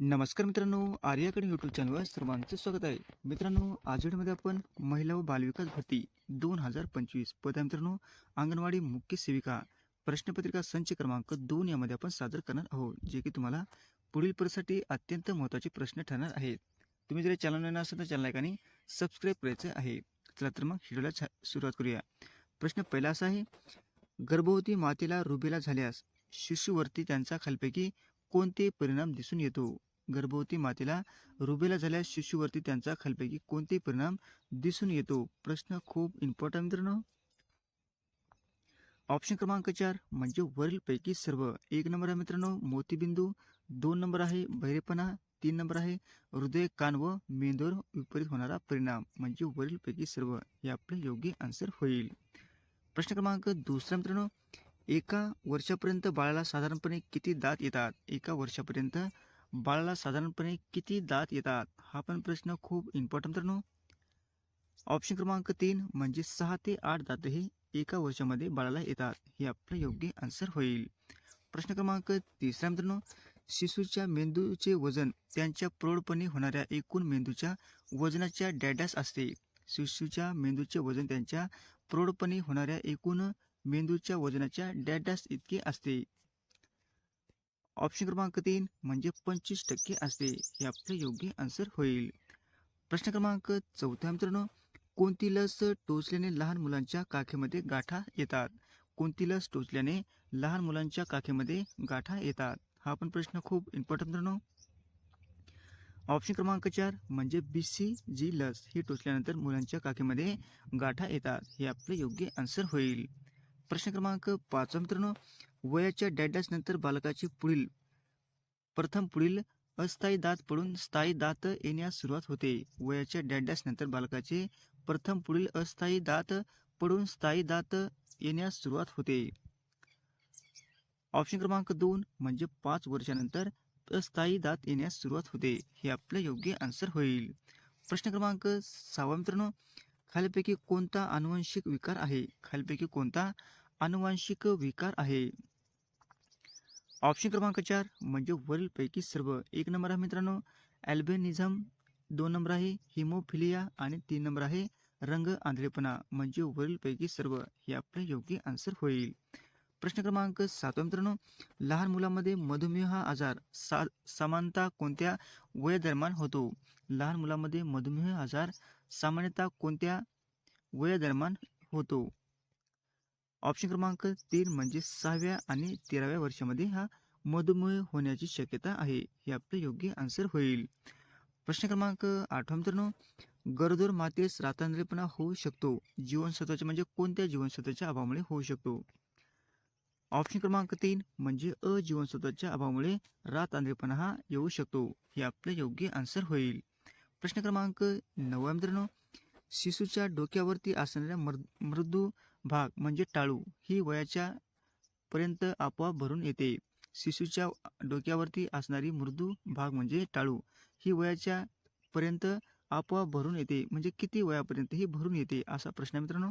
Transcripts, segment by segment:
नमस्कार मित्रांनो आर्याकडे यूट्यूब चॅनलवर सर्वांचं स्वागत आहे. मित्रांनो आज व्हिडिओमध्ये आपण महिला व बालविकास भरती दोन हजार पंचवीस पद मित्रांनो. अंगणवाडी मुख्य सेविका प्रश्नपत्रिका संच क्रमांक दोन यामध्ये आपण सादर करणार आहोत जे की तुम्हाला पुढील परीक्षेसाठी अत्यंत महत्त्वाचे प्रश्न ठरणार आहेत. तुम्ही जर चॅनल असाल तर चॅनल सबस्क्राईब करायचं आहे. चला तर मग व्हिडिओला छा- सुरुवात करूया. प्रश्न पहिला असा आहे गर्भवती मातेला रुबेला झाल्यास शिशुवरती त्यांचा खालपैकी कोणते परिणाम दिसून येतो? गर्भवती मातेला रुबेला झाल्यास शिशूवरती त्यांचा खालपैकी कोणतेही परिणाम दिसून येतो? प्रश्न खूप इम्पॉर्टंट मित्रांनो. ऑप्शन क्रमांक चार म्हणजे वरीलपैकी सर्व. एक नंबर आहे मित्रांनो मोतीबिंदू. दोन नंबर आहे बहिरेपणा. तीन नंबर आहे हृदय कान व मेंदूवर विपरीत होणारा परिणाम. म्हणजे वरीलपैकी सर्व. हे आपले योग्य आन्सर होईल. प्रश्न क्रमांक दुसरा मित्रांनो एका वर्षापर्यंत बाळाला साधारणपणे किती दात येतात? एका वर्षापर्यंत बाळाला साधारणपणे किती दात येतात हा पण प्रश्न खूप इम्पॉर्टंट मित्रांनो ऑप्शन क्रमांक तीन म्हणजे सहा ते आठ दात हे एका वर्षामध्ये बाळाला येतात हे आपलं योग्य आन्सर होईल. प्रश्न क्रमांक तिसरा मित्रांनो शिशूच्या मेंदूचे वजन त्यांच्या प्रौढपणे होणाऱ्या एकूण मेंदूच्या वजनाच्या डॅडॅस असते. शिशूच्या मेंदूचे वजन त्यांच्या प्रौढपणे होणाऱ्या एकूण मेंदूच्या वजनाच्या डॅडॅस इतके असते. ऑप्शन क्रमांक तीन म्हणजे पंचवीस टक्के असते हे आपले योग्य आन्सर होईल. प्रश्न क्रमांक चौथा मित्रांनो कोणती लस टोचल्याने लहान मुलांच्या काखेमध्ये गाठा येतात? कोणती लस टोचल्याने लहान मुलांच्या काखेमध्ये गाठा येतात? हा पण प्रश्न खूप इम्पॉर्टंट मित्रांनो. ऑप्शन क्रमांक चार म्हणजे बी सी जी लस ही टोचल्यानंतर मुलांच्या काखेमध्ये गाठा येतात हे आपले योग्य आन्सर होईल. प्रश्न क्रमांक पाचवा मित्रांनो वयाच्या डॅडॅस नंतर बालकाचे पुढील प्रथम पुढील अस्थायी दात पडून स्थायी दात येण्यास सुरुवात होते. वयाच्या डॅडॅस नंतर बालकाचे प्रथम पुढील अस्थायी दात पडून स्थायी दात येण्यास सुरुवात होते. ऑप्शन क्रमांक दोन म्हणजे पाच वर्षानंतर अस्थायी दात येण्यास सुरुवात होते. हे आपलं योग्य आन्सर होईल. प्रश्न क्रमांक सहावा मित्रांनो खालीपैकी कोणता अनुवंशिक विकार आहे? खालीपैकी कोणता अनुवांशिक विकार आहे. ऑप्शन क्रमांक चार म्हणजे वरीलपैकी सर्व. एक नंबर आहे मित्रांनो ॲल्बेनिझम दोन नंबर आहे हिमोफिलिया आणि तीन नंबर आहे रंग आंधळेपणा. म्हणजे वरीलपैकी सर्व. हे आपलं योग्य आन्सर होईल. प्रश्न क्रमांक सातवा मित्रांनो लहान मुलामध्ये मधुमेह हा आजार. सा समानता कोणत्या वयादरम्यान होतो? लहान मुलामध्ये मधुमेह आजार सामान्यतः कोणत्या वयादरम्यान होतो? ऑप्शन क्रमांक तीन म्हणजे सहाव्या आणि तेराव्या वर्षामध्ये हा मधुमेह होण्याची शक्यता आहे. हे आपले योग्य आन्सर होईल. प्रश्न क्रमांक आठवा मित्रांनो गरोदर मातेस रातांद्रेपणा होऊ शकतो. जीवनसत्वाच्या म्हणजे कोणत्या जीवनसत्वाच्या अभावामुळे होऊ शकतो? ऑप्शन क्रमांक तीन म्हणजे अ जीवनसत्वाच्या अभावामुळे रात आंधळेपणा हा येऊ शकतो. हे आपले योग्य आन्सर होईल. प्रश्न क्रमांक नववा मित्रांनो शिशूच्या डोक्यावरती असणाऱ्या मृ मृदू भाग म्हणजे टाळू ही वयाच्या पर्यंत आपोआप भरून येते. शिशूच्या डोक्यावरती असणारी मृदू भाग म्हणजे टाळू. ही वयाच्या पर्यंत आपोआप भरून येते. म्हणजे किती वयापर्यंत ही भरून येते असा प्रश्न आहे मित्रांनो.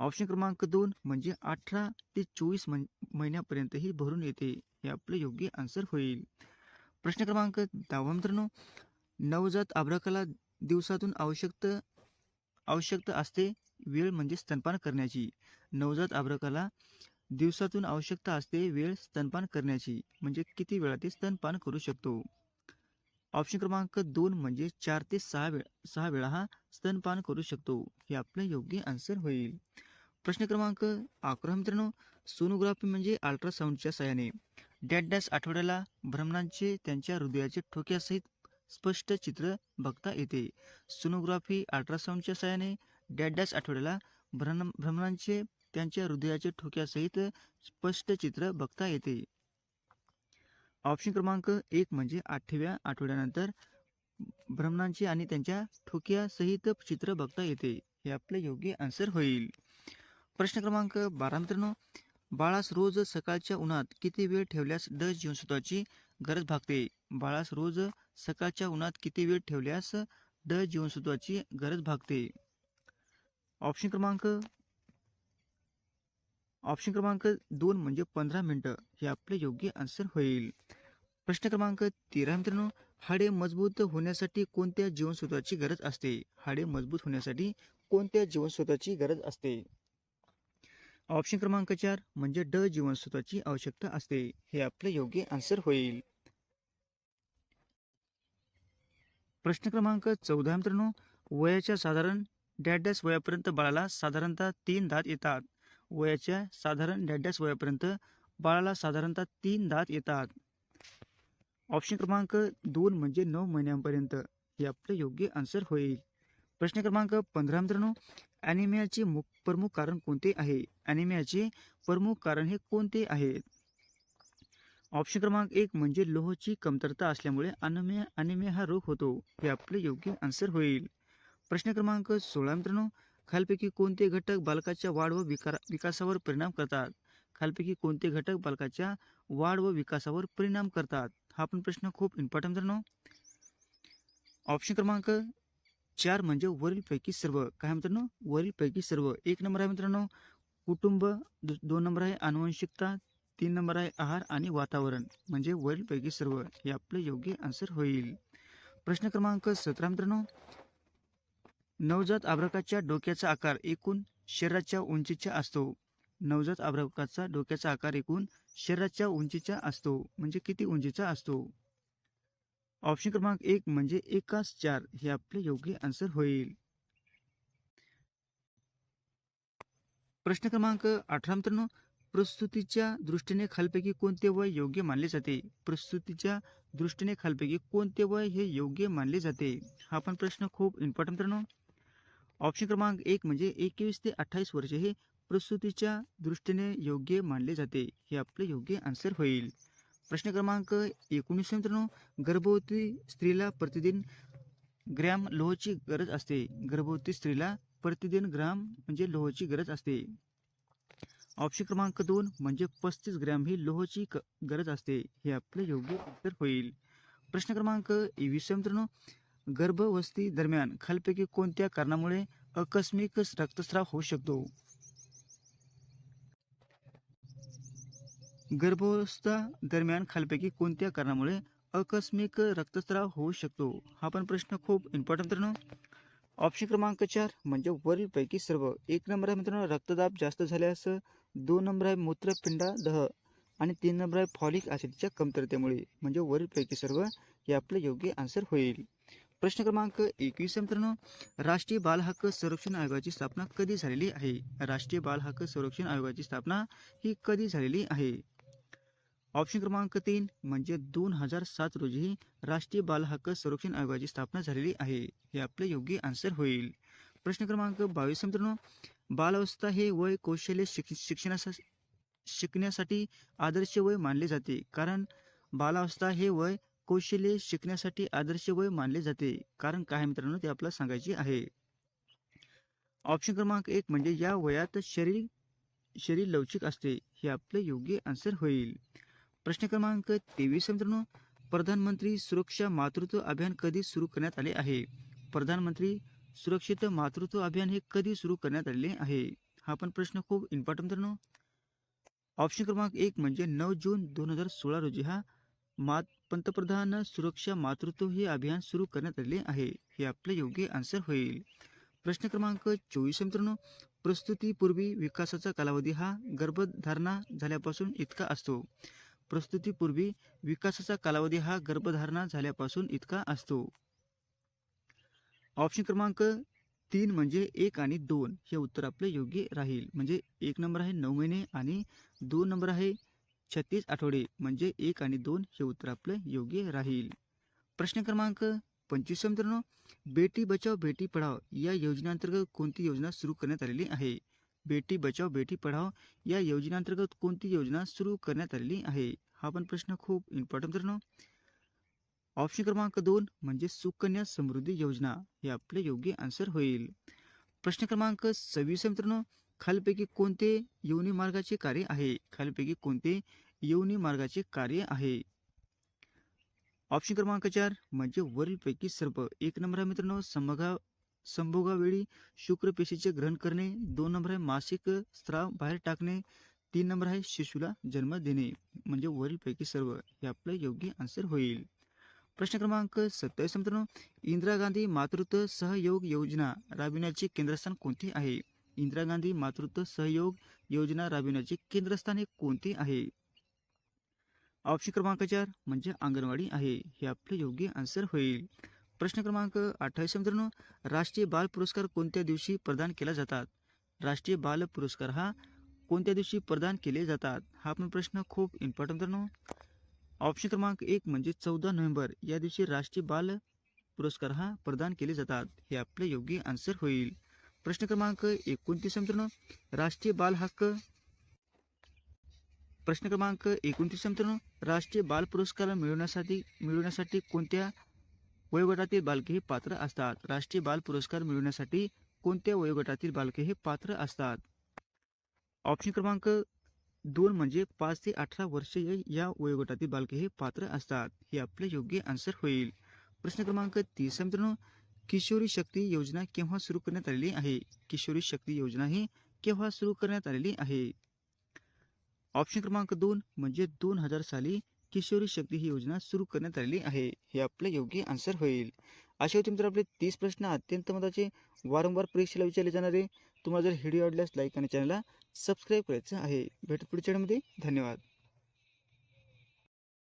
ऑप्शन क्रमांक दोन म्हणजे अठरा ते चोवीस महिन्यापर्यंत ही भरून येते. हे आपलं योग्य आन्सर होईल. प्रश्न क्रमांक दहावा मित्रांनो. नवजात आभ्रकाला दिवसातून आवश्यक आवश्यकता असते वेळ म्हणजे स्तनपान करण्याची. नवजात आभ्रकाला दिवसातून आवश्यकता असते वेळ स्तनपान करण्याची. म्हणजे किती वेळा ते स्तनपान करू शकतो? ऑप्शन क्रमांक दोन म्हणजे चार ते सहा वेळ सहा वेळा हा स्तनपान करू शकतो. हे आपलं योग्य आन्सर होईल. प्रश्न क्रमांक अकरा मित्रांनो सोनोग्राफी म्हणजे अल्ट्रासाऊंडच्या सहाय्याने. डॅड डॅश आठवड्याला भ्रमणांचे त्यांच्या हृदयाचे ठोक्यासहित स्पष्ट चित्र बघता येते. सोनोग्राफी अल्ट्रासाऊंडच्या सहाय्याने डॅडॅस आठवड्याला भ्रमण भ्रमणांचे त्यांच्या हृदयाचे ठोक्यासहित स्पष्ट चित्र बघता येते. ऑप्शन क्रमांक एक म्हणजे आठव्या आठवड्यानंतर भ्रमणांचे आणि त्यांच्या ठोक्यासहित चित्र बघता येते. हे आपले योग्य आन्सर होईल. प्रश्न क्रमांक बारा मित्रांनो बाळास रोज सकाळच्या उन्हात किती वेळ ठेवल्यास ड जीवनसत्वाची गरज भागते? बाळास रोज सकाळच्या उन्हात किती वेळ ठेवल्यास ड जीवनसत्वाची गरज भागते? ऑप्शन क्रमांक ऑप्शन क्रमांक दोन म्हणजे पंधरा मिनटं. हे आपले योग्य आन्सर होईल. प्रश्न क्रमांक तेरा मित्रांनो हाडे मजबूत होण्यासाठी कोणत्या जीवनसत्वाची गरज असते? हाडे मजबूत होण्यासाठी कोणत्या जीवनसत्वाची गरज असते? ऑप्शन क्रमांक चार म्हणजे ड जीवनसत्वाची आवश्यकता असते. हे आपले योग्य आन्सर होईल. प्रश्न क्रमांक चौदा मित्रांनो. वयाच्या साधारण डॅडॅस वयापर्यंत बाळाला साधारणतः तीन दात येतात. वयाच्या साधारण डॅडॅस वयापर्यंत बाळाला साधारणतः तीन दात येतात. ऑप्शन क्रमांक दोन म्हणजे नऊ महिन्यांपर्यंत. हे आपलं योग्य आन्सर होईल. प्रश्न क्रमांक पंधरा मित्रांनो. ॲनिमियाचे मुख प्रमुख कारण कोणते आहे? ॲनिमियाचे प्रमुख कारण हे कोणते आहेत ऑप्शन क्रमांक एक म्हणजे लोहची कमतरता असल्यामुळे अनिमिया अनिमिया हा रोग होतो हे आपले योग्य आन्सर होईल. प्रश्न क्रमांक सोळा मित्रांनो खालपैकी कोणते घटक बालकाच्या वाढ व विकार विकासावर परिणाम करतात? खालपैकी कोणते घटक बालकाच्या वाढ व विकासावर परिणाम करतात? हा पण प्रश्न खूप इम्पॉर्टंट मित्रांनो. ऑप्शन क्रमांक चार म्हणजे वरीलपैकी सर्व. काय मित्रांनो? वरीलपैकी सर्व. एक नंबर आहे मित्रांनो कुटुंब दोन नंबर आहे आनुवंशिकता तीन नंबर आहे आहार आणि वातावरण. म्हणजे वरीलपैकी सर्व. हे आपलं योग्य आन्सर होईल. प्रश्न क्रमांक सतरा मित्रांनो. नवजात आब्रकाच्या डोक्याचा आकार एकूण शरीराच्या उंचीचा असतो. नवजात आब्रकाचा डोक्याचा आकार एकूण शरीराच्या उंचीचा असतो. म्हणजे किती उंचीचा असतो? ऑप्शन क्रमांक एक म्हणजे एकाच चार. हे आपले योग्य आन्सर होईल. प्रश्न क्रमांक अठरा मित्रांनो. प्रस्तुतीच्या दृष्टीने खालपैकी कोणते वय योग्य मानले जाते? प्रस्तुतीच्या दृष्टीने खालपैकी कोणते वय हे योग्य मानले जाते? हा पण प्रश्न खूप इम्पॉर्टंट मित्रांनो. ऑप्शन क्रमांक एक म्हणजे एकवीस ते अठ्ठावीस वर्षे हे प्रस्तुतीच्या दृष्टीने योग्य मानले जाते. हे आपले योग्य आन्सर होईल. प्रश्न क्रमांक एकोणीस मित्रांनो. गर्भवती स्त्रीला प्रतिदिन ग्रॅम लोहची गरज असते. गर्भवती स्त्रीला प्रतिदिन ग्राम म्हणजे लोहची गरज असते. ऑप्शन क्रमांक दोन म्हणजे पस्तीस ग्रॅम ही लोहची क- गरज असते. हे आपले योग्य उत्तर होईल. प्रश्न क्रमांक वीस मित्रांनो गर्भावस्थी दरम्यान खालपैकी कोणत्या कारणामुळे आकस्मिक रक्तस्राव होऊ शकतो? गर्भावस्था दरम्यान खालपैकी कोणत्या कारणामुळे आकस्मिक रक्तस्राव होऊ शकतो? हा पण प्रश्न खूप इम्पॉर्टंट मित्रांनो. ऑप्शन क्रमांक चार म्हणजे वरीलपैकी सर्व. एक नंबर आहे मित्रांनो रक्तदाब जास्त झाल्यास दोन नंबर आहे मूत्रपिंडादह आणि तीन नंबर आहे फॉलिक ॲसिडच्या कमतरतेमुळे. म्हणजे वरीलपैकी सर्व हे आपलं योग्य आन्सर होईल. प्रश्न क्रमांक एकवीस मित्रांनो. राष्ट्रीय बाल हक्क संरक्षण आयोगाची स्थापना कधी झालेली आहे? राष्ट्रीय बाल हक्क संरक्षण आयोगाची स्थापना ही कधी झालेली आहे? ऑप्शन क्रमांक तीन म्हणजे दोन हजार सात रोजी राष्ट्रीय बालहक्क संरक्षण आयोगाची स्थापना झालेली आहे. हे आपले योग्य आन्सर होईल. प्रश्न क्रमांक बावीस मित्रांनो बालावस्था हे वय कौशल्य शिक शिक्षणासा शिकण्यासाठी आदर्श वय मानले जाते. कारण बालावस्था हे वय कौशल्य शिकण्यासाठी आदर्श वय मानले जाते. कारण काय मित्रांनो ते आपल्याला सांगायचे आहे. ऑप्शन क्रमांक एक म्हणजे या वयात शरीर शरीर लवचिक असते. हे आपले योग्य आन्सर होईल. प्रश्न क्रमांक तेवीस मित्रांनो. प्रधानमंत्री सुरक्षा मातृत्व अभियान कधी सुरू करण्यात आले आहे? प्रधानमंत्री सुरक्षित मातृत्व अभियान हे कधी सुरू करण्यात आलेले आहे? हा पण प्रश्न खूप इम्पॉर्टंट मित्रांनो. ऑप्शन क्रमांक एक म्हणजे नऊ जून दोन हजार सोळा रोजी हा मात पंतप्रधान सुरक्षा मातृत्व हे अभियान सुरू करण्यात आले आहे. हे आपले योग्य आन्सर होईल. प्रश्न क्रमांक चोवीस मित्रांनो. प्रस्तुतीपूर्वी विकासाचा कालावधी हा गर्भधारणा झाल्यापासून इतका असतो. प्रस्तुतीपूर्वी विकासाचा कालावधी हा गर्भधारणा झाल्यापासून इतका असतो. ऑप्शन क्रमांक तीन म्हणजे एक आणि दोन हे उत्तर आपले योग्य राहील. म्हणजे एक नंबर आहे नऊ महिने आणि दोन नंबर आहे छत्तीस आठवडे. म्हणजे एक आणि दोन हे उत्तर आपलं योग्य राहील. प्रश्न क्रमांक पंचवीस मित्रांनो. बेटी बचाव बेटी पढाव या योजनेअंतर्गत कोणती योजना सुरू करण्यात आलेली आहे? बेटी बचाव बेटी पढाव या योजनेअंतर्गत कोणती योजना सुरू करण्यात आलेली आहे? हा पण प्रश्न खूप इम्पॉर्टंट मित्रांनो ऑप्शन क्रमांक दोन म्हणजे सुकन्या समृद्धी योजना. हे आपले योग्य आन्सर होईल. प्रश्न क्रमांक सव्वीस मित्रांनो. खालपैकी कोणते योनी मार्गाचे कार्य आहे? खालपैकी कोणते योनी मार्गाचे कार्य आहे? ऑप्शन क्रमांक चार म्हणजे वरीलपैकी सर्व एक नंबर मित्रांनो. समभाव संभोगावेळी शुक्रपेशीचे ग्रहण करणे दोन नंबर आहे मासिक स्त्राव बाहेर टाकणे तीन नंबर आहे शिशुला जन्म देणे म्हणजे वरीलपैकी सर्व हे आपलं योग्य आन्सर होईल. प्रश्न क्रमांक सत्तावीस मित्रांनो. इंदिरा गांधी मातृत्व सहयोग योजना राबविण्याचे केंद्रस्थान कोणते आहे? इंदिरा गांधी मातृत्व सहयोग योजना राबविण्याचे केंद्रस्थान हे कोणते आहे? ऑप्शन क्रमांक चार म्हणजे अंगणवाडी आहे हे आपले योग्य आन्सर होईल. प्रश्न क्रमांक अठ्ठावीस मित्रांनो राष्ट्रीय बाल पुरस्कार कोणत्या दिवशी प्रदान केला जातात? राष्ट्रीय बाल पुरस्कार हा कोणत्या दिवशी प्रदान केले जातात? हा पण प्रश्न खूप इम्पॉर्टंट मित्रांनो. ऑप्शन क्रमांक एक म्हणजे चौदा नोव्हेंबर या दिवशी राष्ट्रीय बाल पुरस्कार हा प्रदान केले जातात. हे आपले योग्य आन्सर होईल. प्रश्न क्रमांक एकोणतीस मित्रांनो राष्ट्रीय बाल हक्क प्रश्न क्रमांक एकोणतीस मित्रांनो राष्ट्रीय बाल पुरस्कार मिळवण्यासाठी मिळवण्यासाठी कोणत्या वयोगटातील बालके हे पात्र असतात. राष्ट्रीय बाल पुरस्कार मिळवण्यासाठी कोणत्या वयोगटातील बालके हे पात्र असतात? ऑप्शन क्रमांक दोन म्हणजे पाच ते अठरा वर्षे या वयोगटातील बालके हे पात्र असतात. हे आपले योग्य आन्सर होईल. प्रश्न क्रमांक तीस मित्रांनो किशोरी शक्ती योजना केव्हा सुरू करण्यात आलेली आहे? किशोरी शक्ती योजना ही केव्हा सुरू करण्यात आलेली आहे? ऑप्शन क्रमांक दोन म्हणजे दोन हजार साली किशोरी शक्ती ही योजना सुरू करण्यात आलेली आहे. हे आपले योग्य आन्सर होईल. असे होते मित्र आपले तीस प्रश्न अत्यंत महत्त्वाचे. वारंवार परीक्षेला विचारले जाणारे. तुम्हाला जर व्हिडिओ आवडल्यास लाईक आणि चॅनलला सबस्क्राईब करायचं आहे. भेटत पुढच्या धन्यवाद.